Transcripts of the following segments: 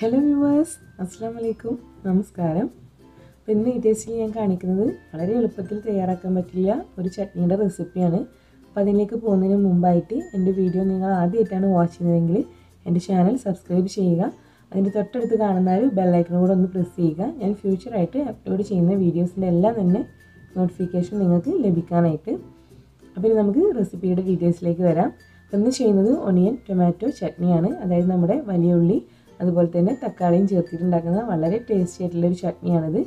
Hello viewers അസ്സാം വലൈക്കും നമസ്കാരം ഇന്ന് ഈ ടേസ്റ്റിൽ ഞാൻ കാണിക്കുന്നത് വളരെ എളുപ്പത്തിൽ തയ്യാറാക്കാൻ പറ്റില്ല ഒരു ചട്നിയുടെ റെസിപ്പിയാണ് അപ്പോൾ അതിലേക്ക് പോകുന്നതിന് മുമ്പായിട്ട് എന്റെ വീഡിയോ നിങ്ങൾ ആദ്യമായിട്ടാണ് വാച്ച് ചെയ്യുന്നതെങ്കിൽ എന്റെ ചാനൽ സബ്സ്ക്രൈബ് ചെയ്യുക. അതിന്റെ തൊട്ടടുത്ത് കാണുന്ന ഒരു ബെല്ലൈക്കൺ കൂടെ ഒന്ന് പ്രസ് ചെയ്യുക. ഞാൻ ഫ്യൂച്ചറായിട്ട് അപ്ലോഡ് ചെയ്യുന്ന വീഡിയോസിന്റെ എല്ലാം തന്നെ നോട്ടിഫിക്കേഷൻ നിങ്ങൾക്ക് ലഭിക്കാനായിട്ട്. അപ്പോൾ നമുക്ക് റെസിപ്പിയുടെ ഡീറ്റെയിൽസിലേക്ക് വരാം. ഇന്ന് ചെയ്യുന്നത് ഒണിയൻ ടൊമാറ്റോ ചട്നിയാണ്. അതായത് നമ്മുടെ വലിയ ഉള്ളി അതുപോലെ തന്നെ തക്കാളിയും ചേർത്തിട്ടുണ്ടാക്കുന്ന വളരെ ടേസ്റ്റി ആയിട്ടുള്ള ആയിട്ടുള്ളൊരു ചട്നിയാണിത്.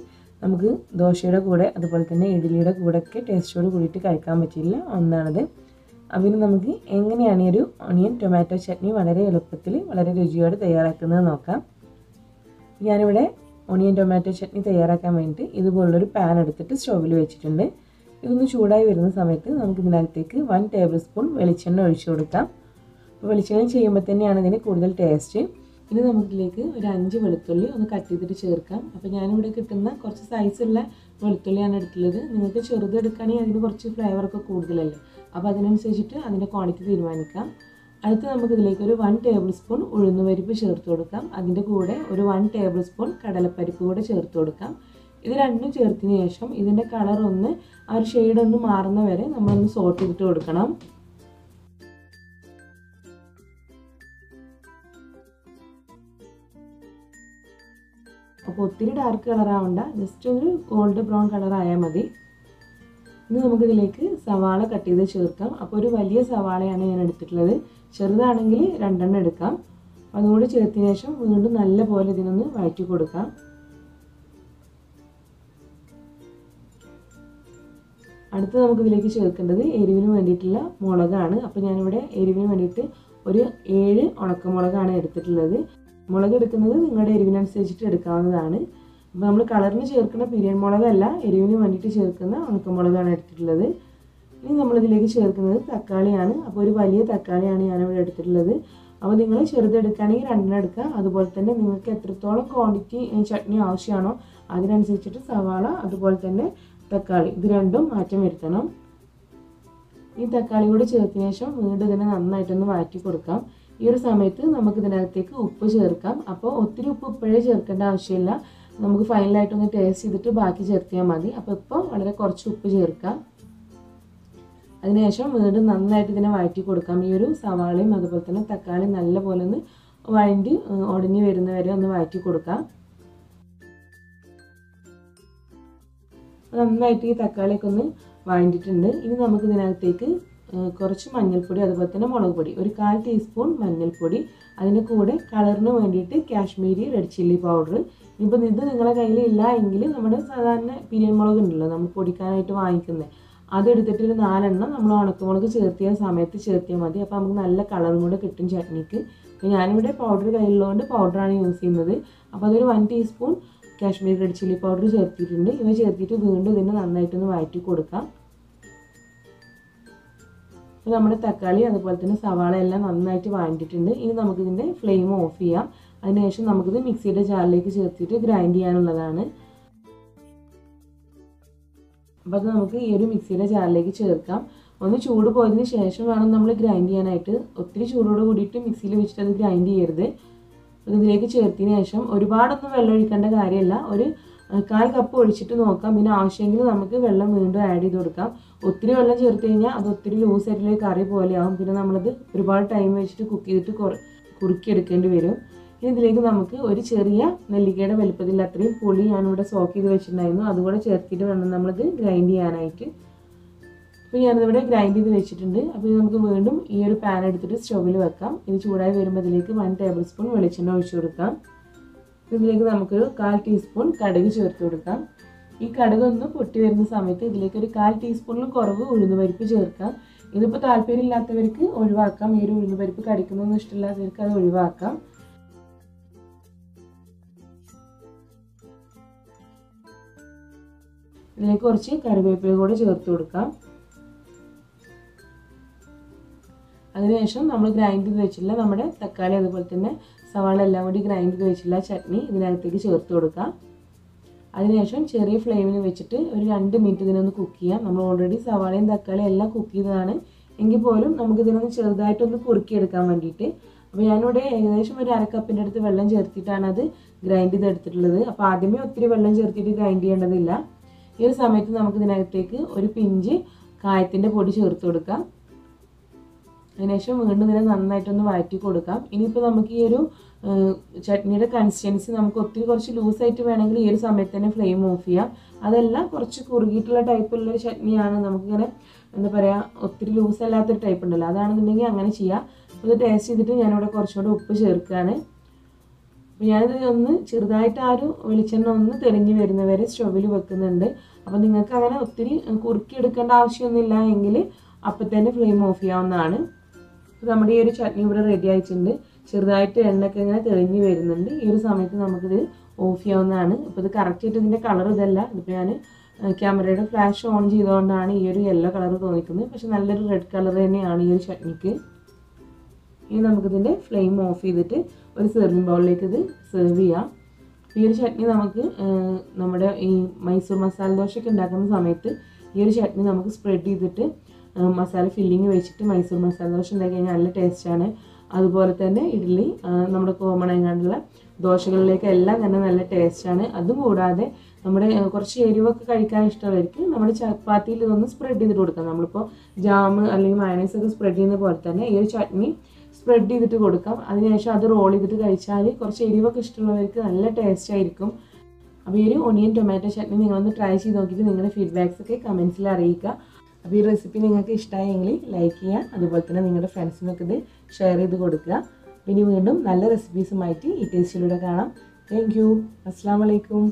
നമുക്ക് ദോശയുടെ കൂടെ അതുപോലെ തന്നെ ഇഡ്ഡലിയുടെ കൂടെയൊക്കെ ടേസ്റ്റോട് കൂടിയിട്ട് കഴിക്കാൻ പറ്റില്ല ഒന്നാണത്. അതിന് നമുക്ക് എങ്ങനെയാണ് ഈ ഒരു ഒണിയൻ ടൊമാറ്റോ ചട്നി വളരെ എളുപ്പത്തിൽ വളരെ രുചിയോടെ തയ്യാറാക്കുന്നത് നോക്കാം. ഞാനിവിടെ ഒണിയൻ ടൊമാറ്റോ ചട്നി തയ്യാറാക്കാൻ വേണ്ടിയിട്ട് ഇതുപോലുള്ളൊരു പാൻ എടുത്തിട്ട് സ്റ്റോവിൽ വെച്ചിട്ടുണ്ട്. ഇതൊന്ന് ചൂടായി വരുന്ന സമയത്ത് നമുക്ക് ഇതിനകത്തേക്ക് വൺ ടേബിൾ സ്പൂൺ വെളിച്ചെണ്ണ ഒഴിച്ചു കൊടുക്കാം. വെളിച്ചെണ്ണ ചെയ്യുമ്പോൾ തന്നെയാണ് ഇതിന് കൂടുതൽ ടേസ്റ്റ് ഇനി നമുക്കിലേക്ക് ഒരു അഞ്ച് വെളുത്തുള്ളി ഒന്ന് കട്ട് ചെയ്തിട്ട് ചേർക്കാം. അപ്പോൾ ഞാനിവിടെ കിട്ടുന്ന കുറച്ച് സൈസുള്ള വെളുത്തുള്ളിയാണ് എടുത്തുള്ളത്. നിങ്ങൾക്ക് ചെറുതെടുക്കുകയാണെങ്കിൽ അതിന് കുറച്ച് ഫ്ലേവറൊക്കെ കൂടുതലല്ലേ? അപ്പോൾ അതിനനുസരിച്ചിട്ട് അതിന്റെ ക്വാണ്ടിറ്റി തീരുമാനിക്കാം. അടുത്ത് നമുക്ക് ഇതിലേക്ക് ഒരു വൺ ടേബിൾ സ്പൂൺ ഉഴുന്നുപരിപ്പ് ചേർത്ത് കൊടുക്കാം. അതിന്റെ കൂടെ ഒരു വൺ ടേബിൾ സ്പൂൺ കടലപ്പരിപ്പ് കൂടെ ചേർത്ത് കൊടുക്കാം. ഇത് രണ്ടും ചേർത്തതിന് ശേഷം ഇതിന്റെ കളർ ഒന്ന് ആ ഒരു ഷെയ്ഡ് ഒന്ന് മാറുന്ന വരെ നമ്മളൊന്ന് സോട്ട് ചെയ്തിട്ട് കൊടുക്കണം. അപ്പോൾ ഒത്തിരി ഡാർക്ക് കളർ ആവണ്ട. ജസ്റ്റ് ഒരു ഗോൾഡ് ബ്രൗൺ കളർ ആയാൽ മതി. ഇനി നമുക്കിതിലേക്ക് സവാള കട്ട് ചെയ്ത് ചേർക്കാം. അപ്പോൾ ഒരു വലിയ സവാളയാണ് ഞാൻ എടുത്തിട്ടുള്ളത്. ചെറുതാണെങ്കിൽ രണ്ടെണ്ണം എടുക്കാം. അതുകൂടി ചേർത്തതിന് ശേഷം വീണ്ടും നല്ല പോലെ ഇതിനൊന്ന് വഴറ്റി കൊടുക്കാം. അടുത്ത് നമുക്ക് ഇതിലേക്ക് ചേർക്കേണ്ടത് എരിവിന് വേണ്ടിയിട്ടുള്ള മുളകാണ്. അപ്പോൾ ഞാനിവിടെ എരിവിന് വേണ്ടിയിട്ട് ഒരു ഏഴ് ഉണക്കമുളകാണ് എടുത്തിട്ടുള്ളത്. മുളക് എടുക്കുന്നത് നിങ്ങളുടെ എരിവിനനുസരിച്ചിട്ട് എടുക്കാവുന്നതാണ്. അപ്പോൾ നമ്മൾ കളറിന് ചേർക്കുന്ന പിരിയൻ മുളകല്ല എരിവിന് വേണ്ടിയിട്ട് ചേർക്കുന്ന ഉണക്കമുളകാണ് എടുത്തിട്ടുള്ളത്. ഇനി നമ്മളിതിലേക്ക് ചേർക്കുന്നത് തക്കാളിയാണ്. അപ്പോൾ ഒരു വലിയ തക്കാളിയാണ് ഞാനിവിടെ എടുത്തിട്ടുള്ളത്. അപ്പോൾ നിങ്ങൾ ചെറുതെടുക്കുകയാണെങ്കിൽ രണ്ടെണ്ണം എടുക്കുക. അതുപോലെ തന്നെ നിങ്ങൾക്ക് എത്രത്തോളം ക്വാണ്ടിറ്റി ചട്നി ആവശ്യമാണോ അതിനനുസരിച്ചിട്ട് സവാള അതുപോലെ തന്നെ തക്കാളി ഇത് രണ്ടും മാറ്റം വരുത്തണം. ഈ തക്കാളി കൂടി ചേർത്തതിന് ശേഷം വീണ്ടും ഇതിനെ നന്നായിട്ടൊന്ന് വഴറ്റി കൊടുക്കാം. ഈ ഒരു സമയത്ത് നമുക്ക് ഇതിനകത്തേക്ക് ഉപ്പ് ചേർക്കാം. അപ്പോൾ ഒത്തിരി ഉപ്പ് ഇപ്പോഴേ ചേർക്കേണ്ട ആവശ്യമില്ല. നമുക്ക് ഫൈനലായിട്ടൊന്ന് ടേസ്റ്റ് ചെയ്തിട്ട് ബാക്കി ചേർത്തിയാൽ മതി. അപ്പോൾ ഇപ്പോൾ വളരെ കുറച്ച് ഉപ്പ് ചേർക്കാം. അതിനുശേഷം വീണ്ടും നന്നായിട്ട് ഇതിനെ വഴറ്റി കൊടുക്കാം. ഈ ഒരു സവാളയും അതുപോലെ തന്നെ തക്കാളിയും നല്ലപോലെ ഒന്ന് വഴണ്ടി ഉടഞ്ഞു വരുന്നവരെ ഒന്ന് വഴറ്റി കൊടുക്കാം. നന്നായിട്ട് ഈ തക്കാളിയൊക്കെ ഒന്ന് വഴണ്ടിയിട്ടുണ്ട്. ഇനി നമുക്ക് ഇതിനകത്തേക്ക് കുറച്ച് മഞ്ഞൾപ്പൊടി അതുപോലെ തന്നെ മുളക് പൊടി. ഒരു കാൽ ടീസ്പൂൺ മഞ്ഞൾപ്പൊടി. അതിന്റെ കൂടെ കളറിന് വേണ്ടിയിട്ട് കാശ്മീരി റെഡ് ചില്ലി പൗഡർ ഇപ്പം ഇത് നിങ്ങളുടെ കയ്യിൽ ഇല്ല എങ്കിൽ നമ്മുടെ സാധാരണ പിരിയൻ മുളക് ഉണ്ടല്ലോ നമ്മൾ പൊടിക്കാനായിട്ട് വാങ്ങിക്കുന്നത് അതെടുത്തിട്ട് ഒരു നാലെണ്ണം നമ്മൾ ഉണക്കമുളക് ചേർത്തിയ സമയത്ത് ചേർത്തിയാൽ മതി. അപ്പോൾ നമുക്ക് നല്ല കളറും കൂടെ കിട്ടും ചട്നിക്ക്. ഞാനിവിടെ പൗഡർ കയ്യിലുള്ളതുകൊണ്ട് പൗഡറാണ് യൂസ് ചെയ്യുന്നത്. അപ്പോൾ അതൊരു one teaspoon Kashmiri red chilli powder ചേർത്തിട്ടുണ്ട് ഇവ ചേർത്തിട്ട് വീണ്ടും ഇതിനെ നന്നായിട്ടൊന്ന് വഴറ്റി കൊടുക്കാം. അപ്പോൾ നമ്മുടെ തക്കാളി അതുപോലെ തന്നെ സവാള എല്ലാം നന്നായിട്ട് വാങ്ങിയിട്ടുണ്ട്. ഇനി നമുക്കിതിന്റെ ഫ്ലെയിം ഓഫ് ചെയ്യാം. അതിനുശേഷം നമുക്കിത് മിക്സിയുടെ ജാറിലേക്ക് ചേർത്തിട്ട് ഗ്രൈൻഡ് ചെയ്യാനുള്ളതാണ്. അപ്പോൾ അത് നമുക്ക് ഈ ഒരു മിക്സിയുടെ ജാറിലേക്ക് ചേർക്കാം. ഒന്ന് ചൂട് പോയതിന് ശേഷം വേണം നമ്മൾ ഗ്രൈൻഡ് ചെയ്യാനായിട്ട്. ഒത്തിരി ചൂടോട് കൂടിയിട്ട് മിക്സിയിൽ വെച്ചിട്ട് അത് ഗ്രൈൻഡ് ചെയ്യരുത്. ഇതിലേക്ക് ചേർത്തതിന് ശേഷം ഒരുപാടൊന്നും വെള്ളം ഒഴിക്കേണ്ട കാര്യമല്ല. ഒരു കാൽ കപ്പ് ഒഴിച്ചിട്ട് നോക്കാം. പിന്നെ ആവശ്യമെങ്കിൽ നമുക്ക് വെള്ളം വീണ്ടും ആഡ് ചെയ്ത് കൊടുക്കാം. ഒത്തിരി വെള്ളം ചേർത്ത് കഴിഞ്ഞാൽ അത് ഒത്തിരി ലൂസ് ആയിട്ടുള്ള കറി പോലെയാവും. പിന്നെ നമ്മളത് ഒരുപാട് ടൈം വെച്ചിട്ട് കുക്ക് ചെയ്തിട്ട് കുറുക്കിയെടുക്കേണ്ടി വരും. ഇനി ഇതിലേക്ക് നമുക്ക് ഒരു ചെറിയ നെല്ലിക്കയുടെ വലുപ്പത്തിൽ അത്രയും പുളി ഞാനിവിടെ സോക്ക് ചെയ്ത് വെച്ചിട്ടുണ്ടായിരുന്നു. അതുകൂടെ ചേർത്തിട്ട് വേണം നമ്മളിത് ഗ്രൈൻഡ് ചെയ്യാനായിട്ട്. അപ്പോൾ ഞാനിതിവിടെ ഗ്രൈൻഡ് ചെയ്ത് വെച്ചിട്ടുണ്ട്. അപ്പോൾ നമുക്ക് വീണ്ടും ഈ ഒരു പാൻ എടുത്തിട്ട് സ്റ്റൗവിൽ വെക്കാം. ഇത് ചൂടായി വരുമ്പോൾ ഇതിലേക്ക് വൺ ടേബിൾ സ്പൂൺ വെളിച്ചെണ്ണ ഒഴിച്ചു കൊടുക്കാം. ഇതിലേക്ക് നമുക്കൊരു കാൽ ടീസ്പൂൺ കടുക് ചേർത്ത് കൊടുക്കാം. ഈ കടുക് ഒന്ന് പൊട്ടി വരുന്ന സമയത്ത് ഇതിലേക്ക് ഒരു കാൽ ടീസ്പൂണിൽ കുറവ് ഉഴുന്നുപരിപ്പ് ചേർക്കാം. ഇതിപ്പോൾ താല്പര്യമില്ലാത്തവർക്ക് ഒഴിവാക്കാം. ഈ ഒരു ഉഴുന്നുപരിപ്പ് കടിക്കുന്നൊന്നും ഇഷ്ടമില്ലാത്തവർക്ക് അത് ഒഴിവാക്കാം. ഇതിലേക്ക് കുറച്ച് കറിവേപ്പില കൂടെ ചേർത്ത് കൊടുക്കാം. അതിനുശേഷം നമ്മൾ ഗ്രൈൻഡ് ചെയ്ത് വെച്ചിട്ടുള്ള നമ്മുടെ തക്കാളി അതുപോലെ തന്നെ സവാള എല്ലാം കൂടി ഗ്രൈൻഡ് ചെയ്ത് വെച്ചിട്ടുള്ള ചട്നി ഇതിനകത്തേക്ക് ചേർത്ത് കൊടുക്കാം. അതിനുശേഷം ചെറിയ ഫ്ലെയിമിൽ വെച്ചിട്ട് ഒരു രണ്ട് മിനിറ്റ് ഇതിനൊന്ന് കുക്ക് ചെയ്യാം. നമ്മൾ ഓൾറെഡി സവാളയും തക്കാളിയും എല്ലാം കുക്ക് ചെയ്തതാണ്. എങ്കിൽ പോലും നമുക്ക് ഇതിനൊന്ന് ചെറുതായിട്ടൊന്ന് കുറുക്കിയെടുക്കാൻ വേണ്ടിയിട്ട്. അപ്പോൾ ഞാനിവിടെ ഏകദേശം ഒരു അര കപ്പിന്റെ അടുത്ത് വെള്ളം ചേർത്തിട്ടാണ് അത് ഗ്രൈൻഡ് ചെയ്തെടുത്തിട്ടുള്ളത്. അപ്പോൾ ആദ്യമേ ഒത്തിരി വെള്ളം ചേർത്തിട്ട് ഗ്രൈൻഡ് ചെയ്യേണ്ടതില്ല. ഈ ഒരു സമയത്ത് നമുക്ക് ഇതിനകത്തേക്ക് ഒരു പിഞ്ച് കായത്തിന്റെ പൊടി ചേർത്ത് കൊടുക്കാം. അതിനുശേഷം വീണ്ടും ഇതിനെ നന്നായിട്ടൊന്ന് വഴറ്റി കൊടുക്കാം. ഇനിയിപ്പോൾ നമുക്ക് ഈ ഒരു ചട്നിയുടെ കൺസിസ്റ്റൻസി നമുക്ക് ഒത്തിരി കുറച്ച് ലൂസായിട്ട് വേണമെങ്കിൽ ഈ ഒരു സമയത്ത് തന്നെ ഫ്ലെയിം ഓഫ് ചെയ്യാം. അതല്ല കുറച്ച് കുറുകിയിട്ടുള്ള ടൈപ്പുള്ള ഒരു ചട്നിയാണ് നമുക്കിങ്ങനെ എന്താ പറയുക ഒത്തിരി ലൂസ് അല്ലാത്തൊരു ടൈപ്പ് ഉണ്ടല്ലോ. അതാണെന്നുണ്ടെങ്കിൽ അങ്ങനെ ചെയ്യാം. ഇത് ടേസ്റ്റ് ചെയ്തിട്ട് ഞാനിവിടെ കുറച്ചുകൂടെ ഉപ്പ് ചേർക്കുകയാണ്. അപ്പോൾ ഞാനിത് ഒന്ന് ചെറുതായിട്ട് ആ ഒരു വെളിച്ചെണ്ണ ഒന്ന് തെളിഞ്ഞ് വരുന്നവരെ സ്റ്റൗവിൽ വെക്കുന്നുണ്ട്. അപ്പോൾ നിങ്ങൾക്ക് അങ്ങനെ ഒത്തിരി കുറുക്കി എടുക്കേണ്ട ആവശ്യമൊന്നുമില്ല എങ്കിൽ അപ്പം തന്നെ ഫ്ലെയിം ഓഫ് ചെയ്യാവുന്നതാണ്. അപ്പോൾ നമ്മുടെ ഈ ഒരു ചട്നി ഇവിടെ റെഡി ആയിട്ടുണ്ട്. ചെറുതായിട്ട് എണ്ണയൊക്കെ ഇങ്ങനെ തെളിഞ്ഞ് വരുന്നുണ്ട്. ഈ ഒരു സമയത്ത് നമുക്കിത് ഓഫ് ചെയ്യാവുന്നതാണ്. ഇപ്പോൾ ഇത് കറക്റ്റ് ആയിട്ട് ഇതിന്റെ കളർ ഇതല്ല. ഇതിപ്പോൾ ഞാൻ ക്യാമറയുടെ ഫ്ലാഷ് ഓൺ ചെയ്തുകൊണ്ടാണ് ഈ ഒരു യെല്ലോ കളർ തോന്നിക്കുന്നത്. പക്ഷെ നല്ലൊരു റെഡ് കളർ തന്നെയാണ് ഈ ഒരു ചട്നിക്ക്. ഇനി നമുക്കിതിന്റെ ഫ്ലെയിം ഓഫ് ചെയ്തിട്ട് ഒരു സെർവിങ് ബൗളിലേക്ക് ഇത് സെർവ് ചെയ്യാം. ഈ ഒരു ചട്നി നമുക്ക് നമ്മുടെ ഈ മൈസൂർ മസാല ദോശയൊക്കെ ഉണ്ടാക്കുന്ന സമയത്ത് ഈ ഒരു ചട്നി നമുക്ക് സ്പ്രെഡ് ചെയ്തിട്ട് മസാല ഫില്ലിങ് വെച്ചിട്ട് മൈസൂർ മസാല ദോശ ഉണ്ടാക്കി കഴിഞ്ഞാൽ നല്ല ടേസ്റ്റാണ് അതുപോലെ തന്നെ ഇഡ്ഡലി നമ്മുടെ കോമൺ ആയിട്ടുള്ള ദോശകളിലേക്ക് എല്ലാം തന്നെ നല്ല ടേസ്റ്റാണ് അതും കൂടാതെ നമ്മുടെ കുറച്ച് എരിവൊക്കെ കഴിക്കാൻ ഇഷ്ടമുള്ളവർക്ക് നമ്മുടെ ചപ്പാത്തിയിൽ ഇതൊന്ന് സ്പ്രെഡ് ചെയ്തിട്ട് കൊടുക്കാം. നമ്മളിപ്പോൾ ജാമ് അല്ലെങ്കിൽ മയണൈസ് ഒക്കെ സ്പ്രെഡ് ചെയ്യുന്ന പോലെ തന്നെ ഈ ഒരു ചട്നി സ്പ്രെഡ് ചെയ്തിട്ട് കൊടുക്കാം. അതിനുശേഷം അത് റോൾ ചെയ്തിട്ട് കഴിച്ചാൽ കുറച്ച് എരിവൊക്കെ ഇഷ്ടമുള്ളവർക്ക് നല്ല ടേസ്റ്റ് ആയിരിക്കും. അപ്പോൾ ഈ ഒരു ഒണിയൻ ടൊമാറ്റോ ചട്നി നിങ്ങളൊന്ന് ട്രൈ ചെയ്ത് നോക്കിയിട്ട് നിങ്ങളുടെ ഫീഡ്ബാക്സ് ഒക്കെ കമൻസിൽ അറിയിക്കുക. അപ്പോൾ ഈ റെസിപ്പി നിങ്ങൾക്ക് ഇഷ്ടമായെങ്കിൽ ലൈക്ക് ചെയ്യുക. അതുപോലെ തന്നെ നിങ്ങളുടെ ഫ്രണ്ട്സിനൊക്കെ ഇത് ഷെയർ ചെയ്ത് കൊടുക്കുക. ഇനി വീണ്ടും നല്ല റെസിപ്പീസുമായിട്ട് ഈ ടേസ്റ്റിലൂടെ കാണാം. താങ്ക് യു അസ്സാം വലൈക്കും